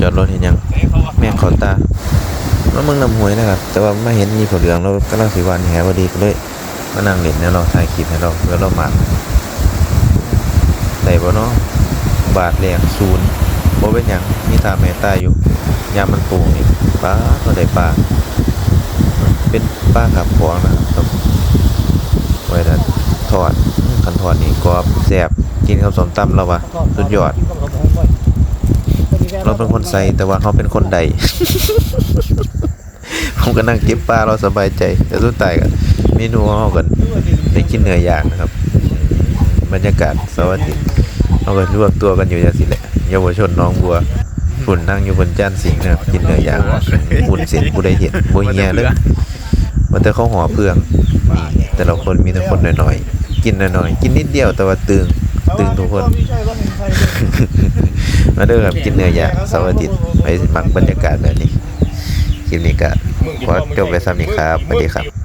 จอดรถเห็นยัง แม่ขอตาแล้วมึงนำหวยนะครับ แต่ว่าไม่เห็นมีผลเหลืองเราก็เล่าสิวันแหพอดีก็เลยมานั่งเล่นเนี่ยเราถ่ายคลิปให้เราเพื่อเรามาได้บ่เนาะบาทแรกศูนย์บ่เป็นหยังมีตาแม่ตายอยู่ยามมันปรุงนี่ปลาก็ได้ปลาเป็นปลาขับของนะครับไว้แต่ทอดคันทอดนี่กรอบแซ่บกินกับสมตำเราวะสุดยอด เราเป็นคนใส่แต่ว่าเขาเป็นคนใด ผมก็นั่งเก็บปลาเราสบายใจ แต่สุดท้ายก็เมนูเขากันได้กินเนื้อย่างนะครับ บรรยากาศสวัสดีเขาก็รวมตัวกันอยู่อย่างสิแหละเยาวชนน้องบัวฝุ่นนั่งอยู่บนจานสิงห์นะครับกินเนื้อย่างฝุ่นเสียนผู้ใดเห็นบ่เฮียเลยมันแต่เขาห่อเพื่องนี่แต่ละคนมีแต่คนหน่อยๆกินหน่อยๆกินนิดเดียวแต่ว่าตึงตึงทุกคน มาเด้อครับกินเนื้อย่างเสาร์อาทิตย์ไปมักบรรยากาศแบบนี้คลิปนี้ก็ขอจบไปซ้ำนี้ครับสวัสดีครับ